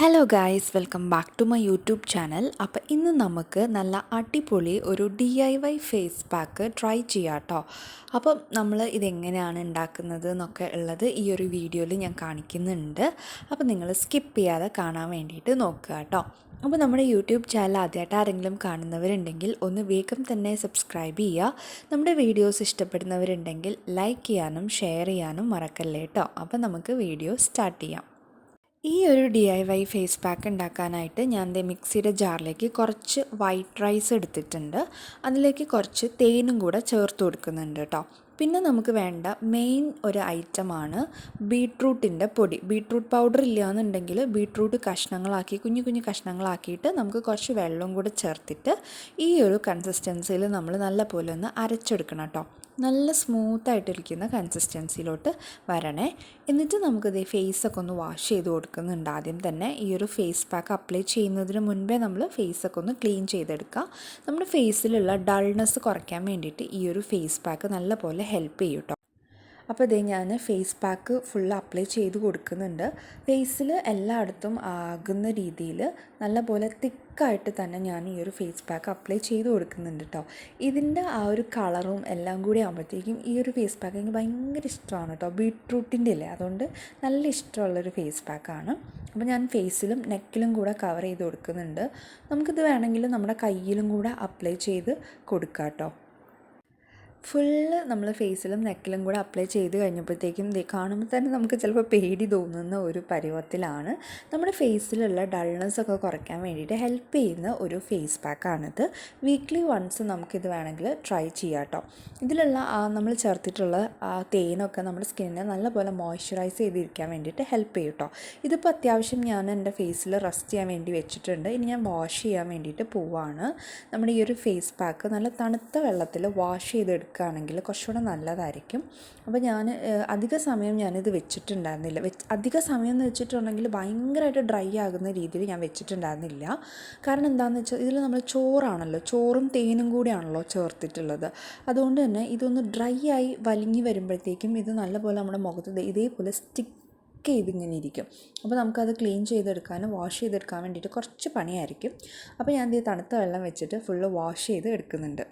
Hello guys welcome back to my YouTube channel അപ്പോൾ ഇന്ന് നമുക്ക് നല്ല അടിപൊളി ഒരു D I Y face pack try ചെയ്യാം കേട്ടോ അപ്പം നമ്മൾ ഇതെങ്ങനെയാണ് ഉണ്ടാക്കുന്നത് എന്നൊക്കെ ഉള്ളത് ഈ ഒരു വീഡിയോയിൽ ഞാൻ കാണിക്കുന്നുണ്ട്. അപ്പോൾ നിങ്ങൾ സ്കിപ്പ് ചെയ്യാതെ കാണാൻ വേണ്ടിയിട്ട് നോക്കുക കേട്ടോ. അപ്പോൾ നമ്മുടെ യൂട്യൂബ് ചാനൽ ആദ്യമായിട്ട് ആരെങ്കിലും കാണുന്നവരുണ്ടെങ്കിൽ ഒന്ന് വേഗം തന്നെ സബ്സ്ക്രൈബ് ചെയ്യുക. നമ്മുടെ വീഡിയോസ് ഇഷ്ടപ്പെടുന്നവരുണ്ടെങ്കിൽ ലൈക്ക് ചെയ്യാനും ഷെയർ ചെയ്യാനും മറക്കല്ലേ കേട്ടോ. അപ്പോൾ നമുക്ക് വീഡിയോ സ്റ്റാർട്ട് ചെയ്യാം. ഈ ഒരു D I Y face pack ഉണ്ടാക്കാനായിട്ട് ഞാൻ ദേ മിക്സിയുടെ ജാറിലേക്ക് കുറച്ച് വൈറ്റ് റൈസ് എടുത്തിട്ടുണ്ട്. അതിലേക്ക് കുറച്ച് തേനും കൂടെ ചേർത്ത് കൊടുക്കുന്നുണ്ട് കേട്ടോ പിന്നെ നമുക്ക് വേണ്ട മെയിൻ ഒരു ഐറ്റമാണ് ബീട്രൂട്ടിന്റെ പൊടി. ബീട്രൂട്ട് പൗഡർ ഇല്ലയെന്നുണ്ടെങ്കിൽ ബീട്രൂട്ട് കഷ്ണങ്ങളാക്കി കുഞ്ഞു കുഞ്ഞു കഷ്ണങ്ങളാക്കിയിട്ട് നമുക്ക് കുറച്ച് വെള്ളം കൂടെ ചേർത്തിട്ട് ഈ ഒരു കൺസിസ്റ്റൻസിയിൽ നമ്മൾ നല്ല പോലെ ഒന്ന് അരച്ചെടുക്കണം കേട്ടോ. നല്ല സ്മൂത്തായിട്ടിരിക്കുന്ന കൺസിസ്റ്റൻസിയിലോട്ട് വരണേ. എന്നിട്ട് നമുക്കിത് ഫേസൊക്കെ ഒന്ന് വാഷ് ചെയ്ത് കൊടുക്കുന്നുണ്ട്. ആദ്യം തന്നെ ഈ ഒരു ഫേസ് പാക്ക് അപ്ലൈ ചെയ്യുന്നതിന് മുൻപേ നമ്മൾ ഫേസൊക്കെ ഒന്ന് ക്ലീൻ ചെയ്തെടുക്കുക. നമ്മുടെ ഫേസിലുള്ള ഡൾനെസ് കുറയ്ക്കാൻ വേണ്ടിയിട്ട് ഈ ഒരു ഫേസ് പാക്ക് നല്ല പോലെ ഹെൽപ്പ് ചെയ്യും കേട്ടോ അപ്പോൾ ഇതേ ഞാൻ ഫേസ് പാക്ക് ഫുൾ അപ്ലൈ ചെയ്ത് കൊടുക്കുന്നുണ്ട്. ഫേസിൽ എല്ലായിടത്തും ആകുന്ന രീതിയിൽ നല്ലപോലെ തിക്കായിട്ട് തന്നെ ഞാൻ ഈ ഒരു ഫേസ് പാക്ക് അപ്ലൈ ചെയ്ത് കൊടുക്കുന്നുണ്ട് കേട്ടോ ഇതിന്റെ ആ ഒരു കളറും എല്ലാം കൂടി ആകുമ്പോഴത്തേക്കും ഈ ഒരു ഫേസ് പാക്ക് എനിക്ക് ഭയങ്കര ഇഷ്ടമാണ് കേട്ടോ ബീട്രൂട്ടിന്റെ അല്ലേ? അതുകൊണ്ട് നല്ല ഇഷ്ടമുള്ളൊരു ഫേസ് പാക്കാണ് അപ്പോൾ ഞാൻ ഫേസിലും നെക്കിലും കൂടെ കവർ ചെയ്ത് കൊടുക്കുന്നുണ്ട്. നമുക്കിത് വേണമെങ്കിൽ നമ്മുടെ കയ്യിലും കൂടെ അപ്ലൈ ചെയ്ത് കൊടുക്കാം കേട്ടോ ഫുള്ള് നമ്മൾ ഫേസിലും നെക്കിലും കൂടെ അപ്ലൈ ചെയ്ത് കഴിഞ്ഞപ്പോഴത്തേക്കും കാണുമ്പോൾ തന്നെ നമുക്ക് ചിലപ്പോൾ പേടി തോന്നുന്ന ഒരു പരുവത്തിലാണ്. നമ്മുടെ ഫേസിലുള്ള ഡൾനെസ് ഒക്കെ കുറയ്ക്കാൻ വേണ്ടിയിട്ട് ഹെൽപ്പ് ചെയ്യുന്ന ഒരു ഫേസ് പാക്കാണിത്. വീക്ക്ലി വൺസ് നമുക്കിത് വേണമെങ്കിൽ ട്രൈ ചെയ്യാം കേട്ടോ ഇതിലുള്ള നമ്മൾ ചേർത്തിട്ടുള്ള ആ തേനൊക്കെ നമ്മുടെ സ്കിന്നിനെ നല്ലപോലെ മോയ്സ്ചറൈസ് ചെയ്തിരിക്കാൻ വേണ്ടിയിട്ട് ഹെൽപ്പ് ചെയ്യും കേട്ടോ ഇതിപ്പോൾ അത്യാവശ്യം ഞാൻ എന്റെ ഫേസിൽ റെസ്റ്റ് ചെയ്യാൻ വേണ്ടി വെച്ചിട്ടുണ്ട്. ഇനി ഞാൻ വാഷ് ചെയ്യാൻ വേണ്ടിയിട്ട് പോവാണ്. നമ്മുടെ ഈ ഒരു ഫേസ് പാക്ക് നല്ല തണുത്ത വെള്ളത്തിൽ വാഷ് ചെയ്തെടുക്കുക എടുക്കുകയാണെങ്കിൽ കുറച്ചുകൂടെ നല്ലതായിരിക്കും. അപ്പോൾ ഞാൻ അധിക സമയം ഞാനിത് വെച്ചിട്ടുണ്ടായിരുന്നില്ല. വെച്ച് അധിക സമയം എന്ന് വെച്ചിട്ടുണ്ടെങ്കിൽ ഭയങ്കരമായിട്ട് ഡ്രൈ ആകുന്ന രീതിയിൽ ഞാൻ വെച്ചിട്ടുണ്ടായിരുന്നില്ല. കാരണം എന്താണെന്ന് വെച്ചാൽ ഇതിൽ നമ്മൾ ചോറാണല്ലോ ചോറും തേനും കൂടിയാണല്ലോ ചേർത്തിട്ടുള്ളത്. അതുകൊണ്ട് തന്നെ ഇതൊന്ന് ഡ്രൈ ആയി വലിഞ്ഞു വരുമ്പോഴത്തേക്കും ഇത് നല്ലപോലെ നമ്മുടെ മുഖത്ത് ഇതേപോലെ സ്റ്റിക്ക് ഇതിങ്ങനെ ഇരിക്കും. അപ്പോൾ നമുക്കത് ക്ലീൻ ചെയ്തെടുക്കാനും വാഷ് ചെയ്തെടുക്കാൻ വേണ്ടിയിട്ട് കുറച്ച് പണിയായിരിക്കും. അപ്പോൾ ഞാൻ ഇത് തണുത്ത വെള്ളം വെച്ചിട്ട് ഫുള്ള് വാഷ് ചെയ്ത് എടുക്കുന്നുണ്ട്.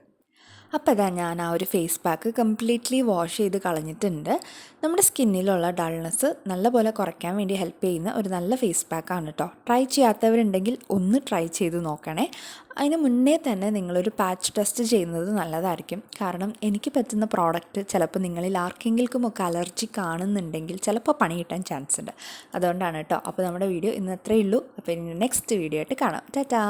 അപ്പോൾ ഇതാ ഞാൻ ആ ഒരു ഫേസ് പാക്ക് കംപ്ലീറ്റ്ലി വാഷ് ചെയ്ത് കളഞ്ഞിട്ടുണ്ട്. നമ്മുടെ സ്കിന്നിലുള്ള ഡൾനെസ് നല്ലപോലെ കുറയ്ക്കാൻ വേണ്ടി ഹെൽപ്പ് ചെയ്യുന്ന ഒരു നല്ല ഫേസ് പാക്കാണ് കേട്ടോ ട്രൈ ചെയ്യാത്തവരുണ്ടെങ്കിൽ ഒന്ന് ട്രൈ ചെയ്ത് നോക്കണേ. അതിന് മുന്നേ തന്നെ നിങ്ങളൊരു പാച്ച് ടെസ്റ്റ് ചെയ്യുന്നത് നല്ലതായിരിക്കും. കാരണം എനിക്ക് പറ്റുന്ന പ്രോഡക്റ്റ് ചിലപ്പോൾ നിങ്ങളിൽ ആർക്കെങ്കിലും ഒക്കെ അലർജി കാണുന്നുണ്ടെങ്കിൽ ചിലപ്പോൾ പണി കിട്ടാൻ ചാൻസ് ഉണ്ട്. അതുകൊണ്ടാണ് കേട്ടോ അപ്പോൾ നമ്മുടെ വീഡിയോ ഇന്ന് അത്രയേ ഉള്ളൂ. അപ്പോൾ ഇനി നെക്സ്റ്റ് വീഡിയോ ആയിട്ട് കാണാം. ടാറ്റാ